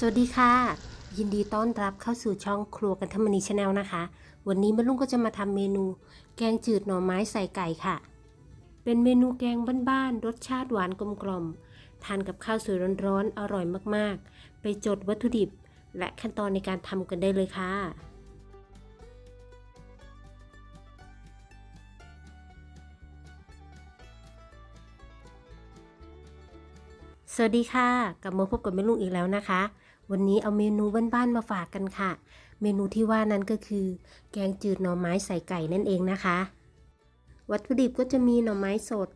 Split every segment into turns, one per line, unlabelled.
สวัสดีค่ะ ยินดีต้อนรับเข้าสู่ช่องครัวกันธรรมนีชาแนลนะคะ วันนี้แม่ลุงก็จะมาทำเมนู แกงจืดหน่อไม้ใส่ไก่ค่ะ เป็นเมนูแกงบ้านๆรสชาติหวานกลมๆทานกับข้าวสวยร้อนๆอร่อยมากๆ ไปจดวัตถุดิบ และขั้นตอนในการทำกันได้เลยค่ะสวัสดีค่ะ กลับมาพบกับแม่ลุงอีกแล้วนะคะ วันนี้เอาเมนูบ้านๆมาฝากกันค่ะ เมนูที่ว่านั้นก็คือ แกงจืดหน่อไม้ใส่ไก่นั่นเองนะคะ วัตถุดิบก็จะมีหน่อไม้สด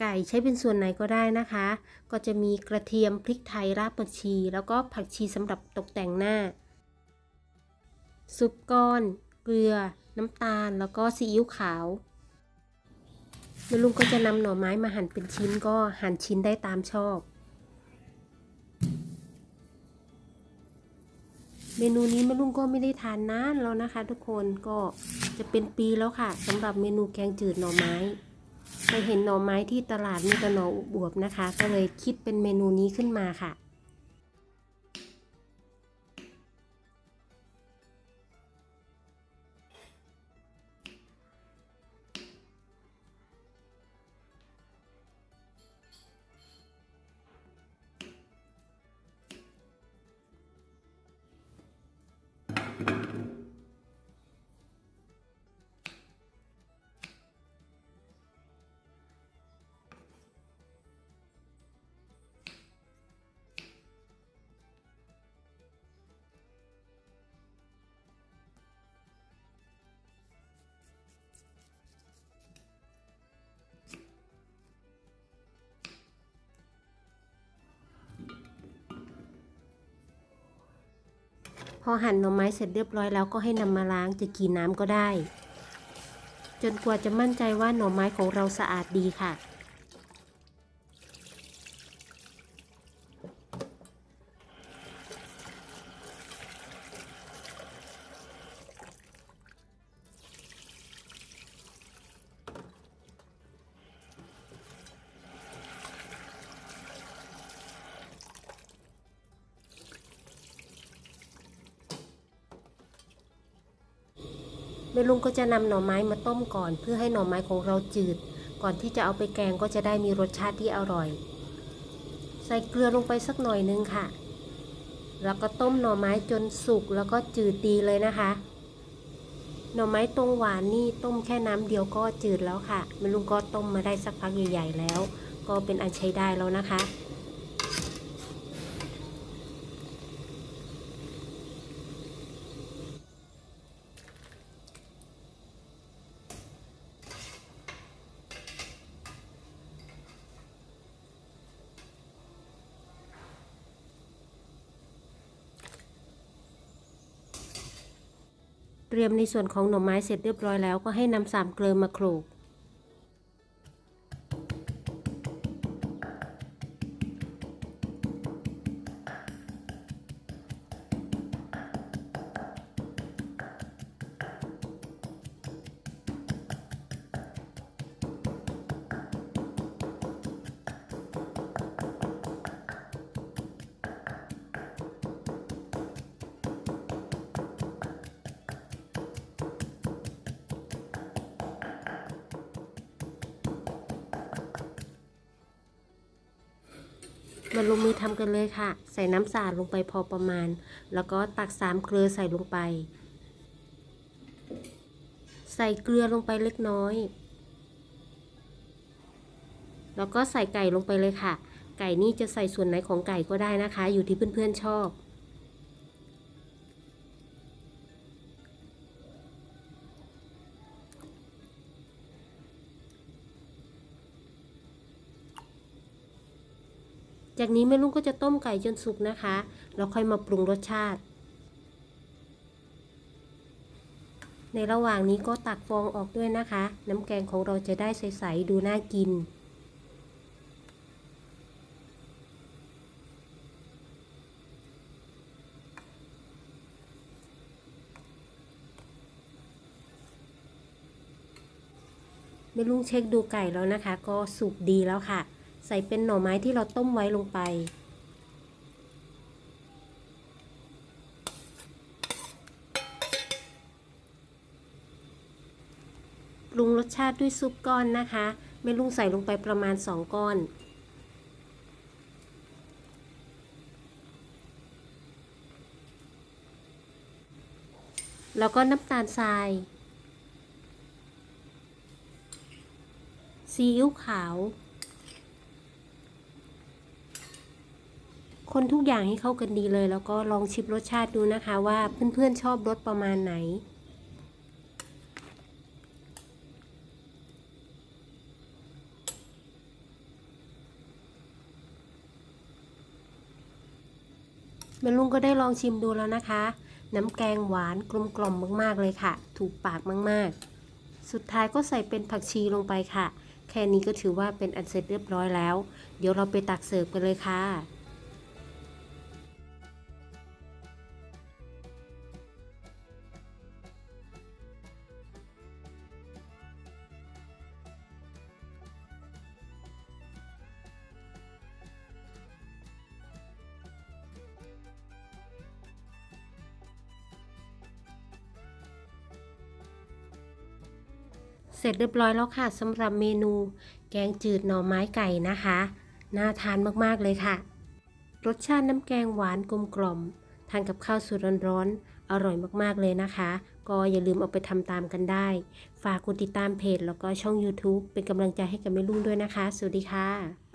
ไก่ใช้เป็นส่วนไหนก็ได้นะคะ ก็จะมีกระเทียมพริกไทยรากผักชี แล้วก็ผักชีสำหรับตกแต่งหน้า ซุปก้อน เกลือ น้ำตาล แล้วก็ซีอิ๊วขาวแม่ลุงก็จะนำหน่อไม้มาหั่นเป็นชิ้นก็หั่นชิ้นได้ตามชอบ เมนูนี้แม่ลุงก็ไม่ได้ทานนานแล้วนะคะ ทุกคนก็จะเป็นปีแล้วค่ะสำหรับเมนูแกงจืดหน่อไม้ไปเห็นหน่อไม้ที่ตลาดมีแต่หน่อบวบนะคะ ก็เลยคิดเป็นเมนูนี้ขึ้นมาค่ะ อหั่นหน่อไม้เสร็จเรียบร้อยแล้วก็ให้นำมาล้างจะกี่น้ำก็ได้ จนกว่าจะมั่นใจว่าหน่อไม้ของเราสะอาดดีค่ะ แม่ลุงก็จะนำหน่อไม้มาต้มก่อน เพื่อให้หน่อไม้ของเราจืด ก่อนที่จะเอาไปแกงก็จะได้มีรสชาติที่อร่อย ใส่เกลือลงไปสักหน่อยนึงค่ะ แล้วก็ต้มหน่อไม้จนสุกแล้วก็จืดดีเลยนะคะ หน่อไม้ตรงหวานนี่ต้มแค่น้ำเดียวก็จืดแล้วค่ะแม่ลุงก็ต้มมาได้สักพักใหญ่ ๆ แล้ว ก็เป็นอันใช้ได้แล้วนะคะ เตรียมในส่วนของหน่อไม้เสร็จเรียบร้อยแล้วก็ให้นำสามเกลือมาโขลก มาลงมือทำกันเลยค่ะ ใส่น้ำสาดลงไปพอประมาณ แล้วก็ตักสามเกลือใส่ลงไป ใส่เกลือลงไปเล็กน้อย แล้วก็ใส่ไก่ลงไปเลยค่ะ ไก่นี่จะใส่ส่วนไหนของไก่ก็ได้นะคะ อยู่ที่เพื่อนๆชอบ จากนี้แม่ลุงก็จะต้มไก่จนสุกนะคะ แล้วค่อยมาปรุงรสชาติ ในระหว่างนี้ก็ตักฟองออกด้วยนะคะ น้ำแกงของเราจะได้ใสๆดูน่ากินแม่ลุงเช็คดูไก่แล้วนะคะ ก็สุกดีแล้วค่ะ ใส่เป็นหน่อไม้ที่เราต้มไว้ลงไป ปรุงรสชาติด้วยซุปก้อนนะคะแม่ลุงใส่ลงไปประมาณ 2 ก้อนแล้วก็น้ำตาลทราย ซีอิ๊วขาว คนทุกอย่างให้เข้ากันดีเลย แล้วก็ลองชิมรสชาติดูนะคะว่าเพื่อนๆชอบรสประมาณไหน แม่ลุงก็ได้ลองชิมดูแล้วนะคะ น้ำแกงหวานกลมกล่อมมากๆเลยค่ะ ถูกปากมากๆ สุดท้ายก็ใส่เป็นผักชีลงไปค่ะ แค่นี้ก็ถือว่าเป็นอันเสร็จเรียบร้อยแล้ว เดี๋ยวเราไปตักเสิร์ฟกันเลยค่ะ เสร็จเรียบร้อยแล้วค่ะสำหรับเมนูแกงจืดหน่อไม้ไก่นะคะ น่าทานมากๆเลยค่ะ รสชาติน้ำแกงหวานกลมกล่อมทานกับข้าวสดร้อนๆอร่อยมากๆเลยนะคะ ก็อย่าลืมเอาไปทำตามกันได้ ฝากกดติดตามเพจแล้วก็ช่อง YouTube เป็นกำลังใจให้กับแม่ลุงด้วยนะคะ สวัสดีค่ะ